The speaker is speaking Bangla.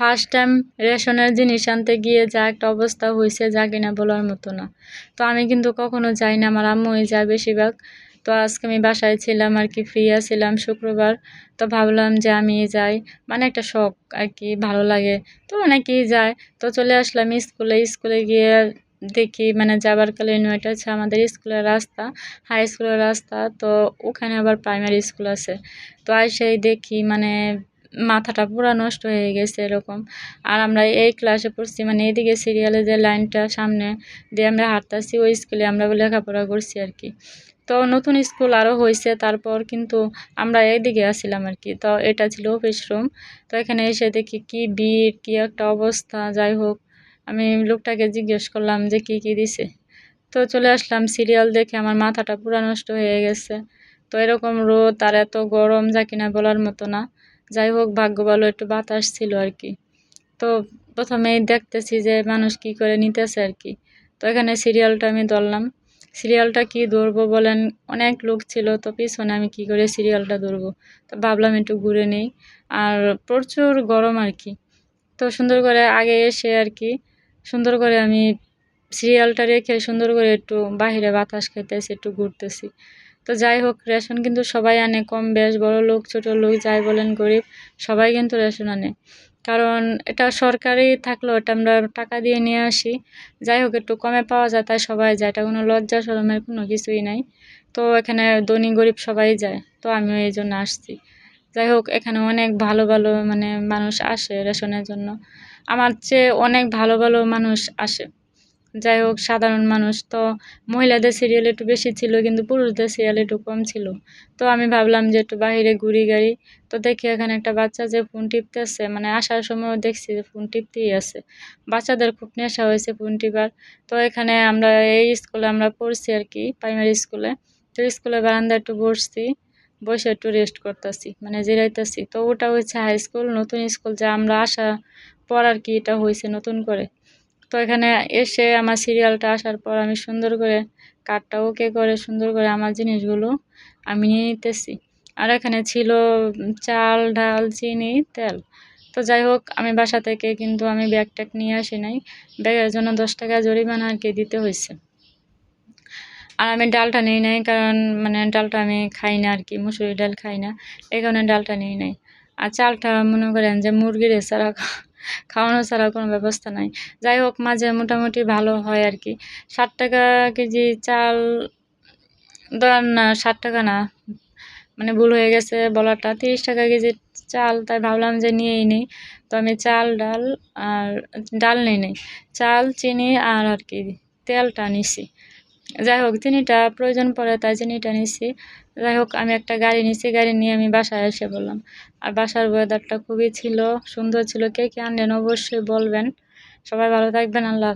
ফার্স্ট টাইম রেশনের জিনিস আনতে গিয়ে যা একটা অবস্থা হয়েছে যা কিনা বলার মতো না। তো আমি কিন্তু কখনো যাই না, আমার আম্মুই যায় বেশিরভাগ। তো আজকে আমি বাসায় ছিলাম আর কি ফ্রি আছিলাম শুক্রবার। তো ভাবলাম যে আমি যাই। মানে একটা শখ আর কি, ভালো লাগে। তো অনেকেই যায়। তো চলে আসলাম স্কুলে। স্কুলে গিয়ে দেখি মানে যাবার কালীন ওইটা হচ্ছে আমাদের স্কুলের রাস্তা হাই স্কুলের রাস্তা। তো ওখানে আবার প্রাইমারি স্কুল আছে। তো সেই দেখি মানে মাথাটা পুরা নষ্ট হয়ে গেছে এরকম। আর আমরা এই ক্লাসে পড়ছি মানে এদিকে সিরিয়ালে যে লাইনটা সামনে দিয়ে আমরা হাঁটতেছি, ওই স্কুলে আমরা লেখাপড়া করছি আর কি। তো নতুন স্কুল আরও হয়েছে, তারপর কিন্তু আমরা এইদিকে আসছিলাম আর কি। তো এটা ছিল অফিস রুম তো এখানে এসে দেখি কি ভিড়, কি একটা অবস্থা, যাই হোক, আমি লোকটাকে জিজ্ঞেস করলাম যে কি কি দিছে। তো চলে আসলাম সিরিয়াল দেখে, আমার মাথাটা পুরো নষ্ট হয়ে গেছে। তো এরকম রোদ আর এত গরম যা কিনা বলার মতো না। যাই হোক, ভাগ্য ভালো, একটু বাতাস ছিল আর কি। তো প্রথমেই দেখতেছি যে মানুষ কি করে নিতেছে আর কি। তো এখানে সিরিয়ালটা আমি ধরলাম। সিরিয়ালটা কি ধরবো বলেন, অনেক লোক ছিল, তো পিছনে আমি কি করে সিরিয়ালটা ধরবো? তো ভাবলাম একটু ঘুরে নেই। আর প্রচুর গরম আর কি। তো সুন্দর করে আগে এসে আর কি, সুন্দর করে আমি সিরিয়ালটা রেখে সুন্দর করে একটু বাহিরে বাতাস খেতেছি একটু ঘুরতেছি। তো যাই হোক, রেশন কিন্তু সবাই আনে, কম বেশ বড় লোক, ছোট লোক, যাই বলেন গরিব, সবাই কিন্তু রেশন আনে। কারণ এটা সরকারি থাকলেও এটা আমরা টাকা দিয়ে নিয়ে আসি। যাই হোক, একটু কমে পাওয়া যায়, তাই সবাই যায়। এটা কোনো লজ্জা সরমের কোনো কিছুই নাই। তো এখানে ধনী গরিব সবাই যায়, তো আমিও এই জন্য আসছি। যাই হোক, এখানে অনেক ভালো ভালো মানে মানুষ আসে রেশনের জন্য। আমার চেয়ে অনেক ভালো ভালো মানুষ আসে। যাই হোক, সাধারণ মানুষ তো মহিলাদের সিরিয়াল একটু বেশি ছিল, কিন্তু পুরুষদের সিরিয়াল একটু কম ছিল। তো আমি ভাবলাম যে একটু বাহিরে ঘুরি গাড়ি। তো দেখি এখানে একটা বাচ্চা যে ফোন টিপতেছে মানে আসার সময়ও দেখছি যে ফোন টিপতেই আছে। বাচ্চাদের খুব নেশা হয়েছে ফোন টিপার। তো এখানে আমরা এই স্কুলে আমরা পড়ছি আর কি প্রাইমারি স্কুলে তো স্কুলে বারান্দা একটু বসছি, বসে একটু রেস্ট করতেছি মানে জিরাইতেছি। তো ওটা হচ্ছে হাই স্কুল নতুন স্কুল যা আমরা আসা পর আর কি এটা হয়েছে নতুন করে। তো এখানে এসে আমার সিরিয়ালটা আসার পর আমি সুন্দর করে কাঠটা ওকে করে সুন্দর করে আমার জিনিসগুলো আমি নিয়ে নিতেছি। আর এখানে ছিল চাল, ডাল, চিনি, তেল। তো যাই হোক, আমি বাসা থেকে কিন্তু আমি ব্যাগ ট্যাগ নিয়ে আসি নাই। ব্যাগের জন্য দশ টাকা জরিমানা আর কি দিতে হয়েছে। আর আমি ডালটা নিই নাই কারণ মানে ডালটা আমি খাই না আর কি মুসুরি ডাল খাই না। এই কারণে ডালটা নিই নাই। আর চালটা মনে করেন যে মুরগির এছাড়া খাওয়ানো ছাড়া কোনো ব্যবস্থা নাই। যাই হোক, মাঝে মোটামুটি ভালো হয় আর কি। ষাট টাকা কেজি চাল ধরেন না, ষাট টাকা না মানে ভুল হয়ে গেছে বলাটা। তিরিশ টাকা কেজি চাল, তাই ভাবলাম যে নিয়েই নিই। তো আমি চাল, ডাল আর ডাল নেই নেই। চাল, চিনি আর আর কি, তেলটা নিছি। যাই হোক চিনিটা প্রয়োজন পড়ে তাই চিনিটা নিছি। যাই হোক আমি একটা গাড়ি নিছি, গাড়ি নিয়ে আমি বাসায় এসে বললাম। আর বাসার ওয়েদারটা খুবই ছিল, সুন্দর ছিল। কে কে আনলেন অবশ্যই বলবেন। সবাই ভালো থাকবেন, আল্লাহ